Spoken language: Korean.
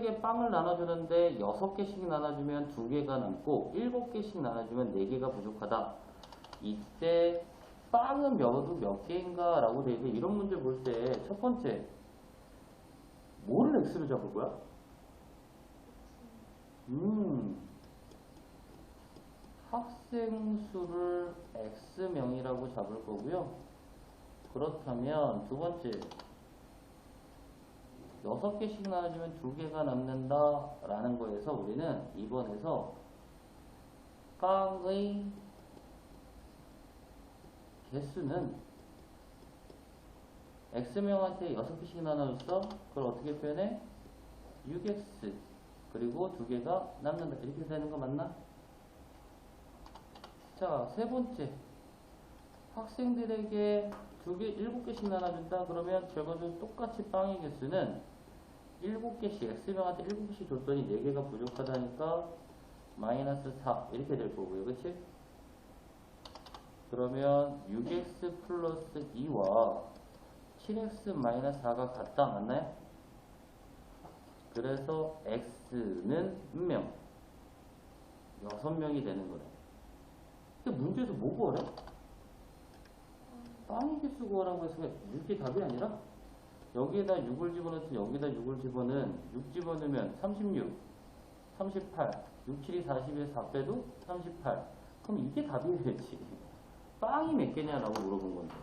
개의 빵을 나눠주는데 6개씩 나눠주면 2개가 남고 7개씩 나눠주면 4개가 부족하다. 이때 빵은 몇, 몇 개인가 라고 되어 있는데 이런 문제 볼 때 첫 번째 뭐를 x로 잡을 거야? 음 학생 수를 x명이라고 잡을 거고요. 그렇다면 두 번째 여섯 개씩 나눠주면 두 개가 남는다 라는 거에서 우리는 2번에서 빵의 개수는 x명한테 여섯 개씩 나눠줬어? 그걸 어떻게 표현해? 6x 그리고 두 개가 남는다 이렇게 되는 거 맞나? 자, 세 번째. 학생들에게 두 개, 일곱 개씩 나눠준다? 그러면 결과적으로 똑같이 빵의 개수는 일곱 개씩, X명한테 일곱 개씩 줬더니 네 개가 부족하다니까 마이너스 4 이렇게 될 거고요. 그치? 그러면 6x 플러스 2와 7x 마이너스 4가 같다. 맞나요? 그래서 x는 몇 명? 6명이 되는 거래. 근데 문제에서 뭐 구하래? 개수 구하라고 해서 6이 답이 아니라 여기에다 6을 집어넣지 여기다 6을 집어넣으면 6 집어넣으면 36, 38, 6, 7이 40에 4 빼도 38 그럼 이게 답이겠지. 빵이 몇 개냐라고 물어본 건데